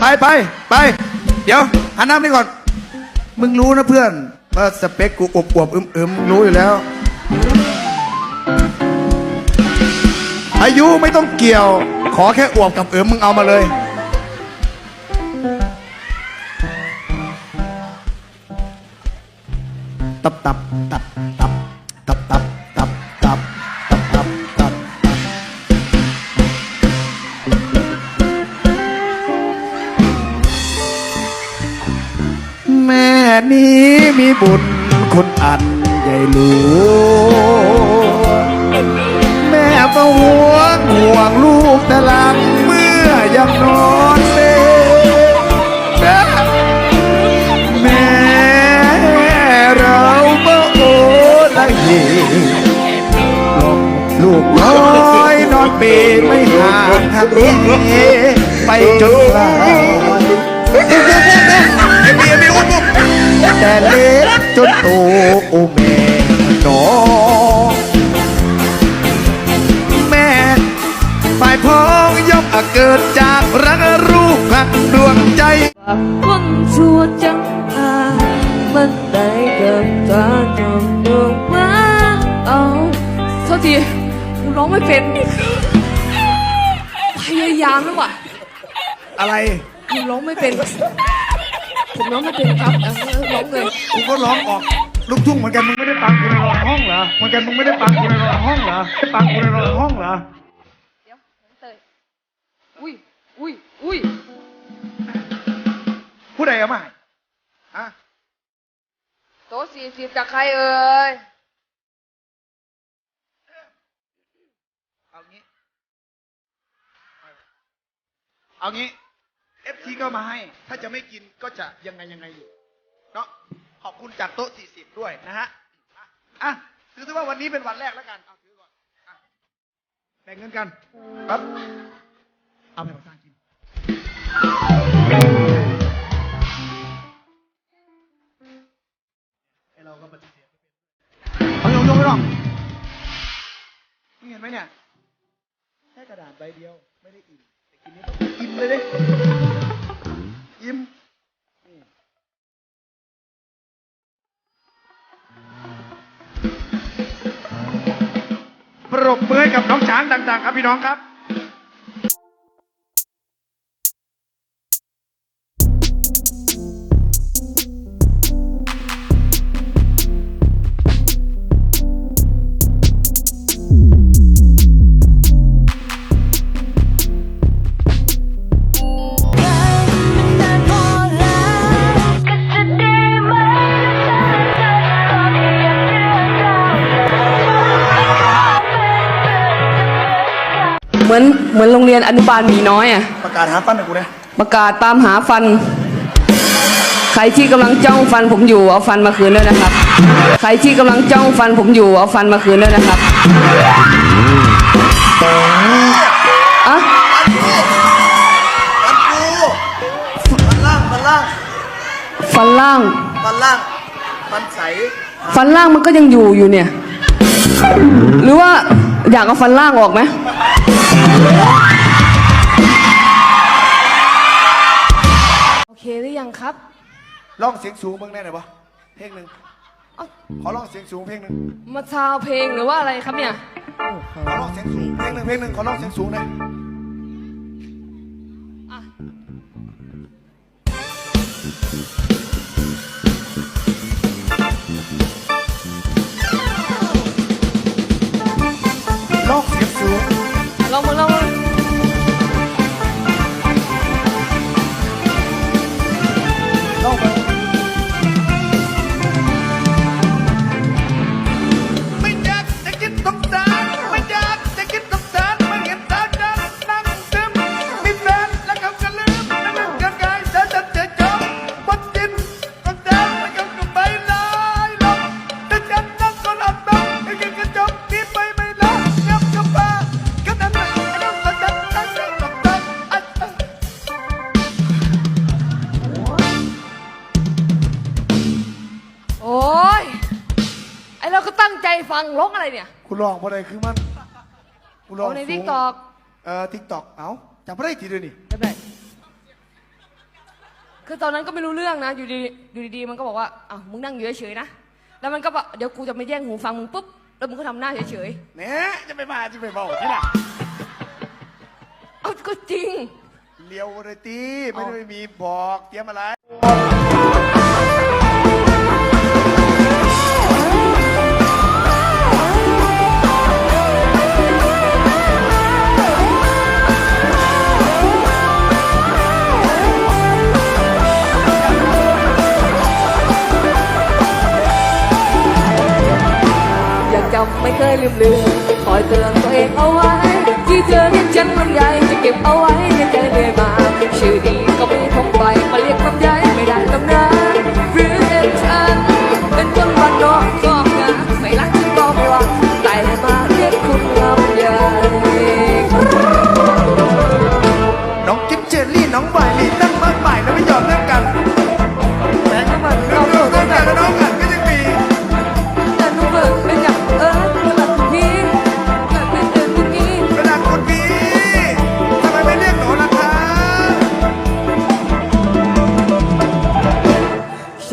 ไปไปไป เดี๋ยวหันหน้ามานี่ก่อน มึงรู้นะเพื่อน ว่าสเปคกูอวบอวบอึมอึมๆรู้อยู่แล้ว อายุไม่ต้องเกี่ยว ขอแค่อวบกับเอิมมึงเอามาเลย ตับตับตับตับตับตับตับตับตับตับตับ นี้มีบุญคุณอันใหญ่หลวงแม่ก็ห่วงห่วงลูกแต่หลังเมื่อยังนอนเล่แม่เราเมื่อโอละเหลูกน้อยนอนเปรไม่ห่างทางนี้ไปจนกลาง แต่เล็กจนโตโอแม่นอแม่ฝ่ายพ้องย่อมเกิดจากรักรูปหักดวงใจ quân chùa trắng à vẫn tay cầm ta trong đường má áo โทษทีกูร้องไม่เป็นพยายามแล้วว่ะอะไรกูร้องไม่เป็นผมร้องไม่เป็นครับ ร้องเลยกูก็ร้องออกลูกทุ่งเหมือนกันมึงไม่ได้ฟังกูในรองห้องเหรอเหมือนกันมึงไม่ได้ฟังกูในรองห้องเหรอไม่ฟังกูในรองห้องเหรอเดี๋ยวเตยอุ้ยอุ้ยอุ้ยผู้ใดเอามาให้ฮะโต๊ะสี่สิบจากใครเอ่ยเอางี้เอางี้เอฟทีก็มาให้ ถ้าจะไม่กินก็จะยังไงยังไงอยู่ เนาะขอบคุณจากโต๊ะสี่สิบด้วยนะฮะอะถือซะว่าวันนี้เป็นวันแรกแล้วกันเอาถือก่อนอะแบ่งเงินกันครับเอาไปสร้างกินไอเราก็ปฏิเสธไม่เป็นเอายงยงไม่หรอกมึงเห็นไหมเนี่ยแค่กระดาษใบเดียว ไม่ได้อิ่มแต่กินนี้ต้องอิ่มเลยดิอิ่ม รบมือให้กับน้องช้างดังๆ ครับพี่น้องครับ มือนเหมือนโรงเรียนอนุบาลหมีน้อยอะ ประกาศหาปั้นให้กูนะประกาศตามหาฟัน ใครที่กำลังจ้องฟันผมอยู่เอาฟันมาคืนด้วยนะครับ ใครที่กำลังจ้องฟันผมอยู่เอาฟันมาคืนด้วยนะครับอะมันล่างมันล่างฟันล่างมันล่างมันใสฟันล่างมันก็ยังอยู่อยู่เนี่ย หรือว่าอยากเอาฟันล่างออกไหม โอเคหรือยังครับ ร้องเสียงสูงเบิ่งได้ไหนปะเพลงหนึ่งเอ้าขอร้องเสียงสูงเพลงหนึ่งมาซาวเพลงหรือว่าอะไรครับเนี่ย ขอร้องเสียงสูงเพลงหนึ่งเพลงหนึ่งขอร้องเสียงสูงหน่อย ไอเราก็ตั้งใจฟังร้องอะไรเนี่ยกูลองพอได้คือมันกูลองเอาในสูงทิกตอกเอ่อทิกตอกเอ้าจำไม่ได้ทีเดียวนี่ได้คือตอนนั้นก็ไม่รู้เรื่องนะ อยู่ดีอยู่ดีๆมันก็บอกว่าอ้าวมึงนั่งอยู่เฉยๆนะ แล้วมันก็บอกเดี๋ยวกูจะมาแย่งหูฟังมึงปุ๊บ แล้วมึงก็ทำหน้าเฉยเนี่ยจะไปมาจะไปบอกที่ล่ะๆ เอาก็จริง เลียวเลยตีไม่ได้มีบอกเตรียมอะไร จำไม่เคยลืมลืมคอยเตือนตัวเองเอาไว้ ที่เธอเรียกฉันลำใหญ่จะเก็บเอาไว้ในใจเรื่อยมาชื่อดี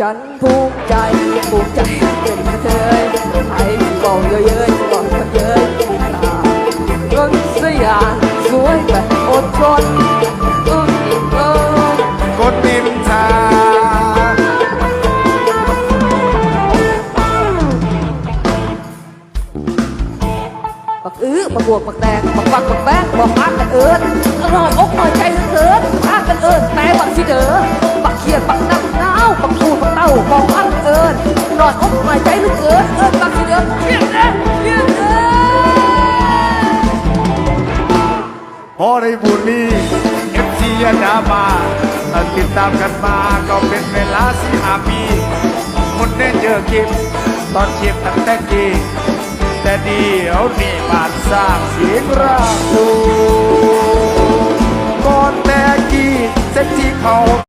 ฉันภูมิใจภูมิใจเป็นกระเทยใครที่บอกเยอะๆจะบอกกันเยอะภูมิตาเงินสยามสวยแบบอดทนเออเออกดนินทาบักอื้อบักบวกบักแตงบักฟักบักแบงบอกพากันเอิญอร่อยอกหน่อยใจเหลือเกินพากันเอิญแต่บักสิเดอบักเขียดบักน้ำหนาวบักทูดบัก เต้าบอกพากันเอิญหน่อยอกหน่อยใจลือเกินเอิญบักสิเดอเขียดเด้เขียดเด้พอได้บุรีเอฟซียดามาติดตามกันมาก็เป็นเวลาสี่ห้าปีคนได้เจอกิมตอนเก็บตั้งแต่กีแต่เดียวนี่บานสร้างเสียงราดูก่อนแต่กีเซ็กซี่เขา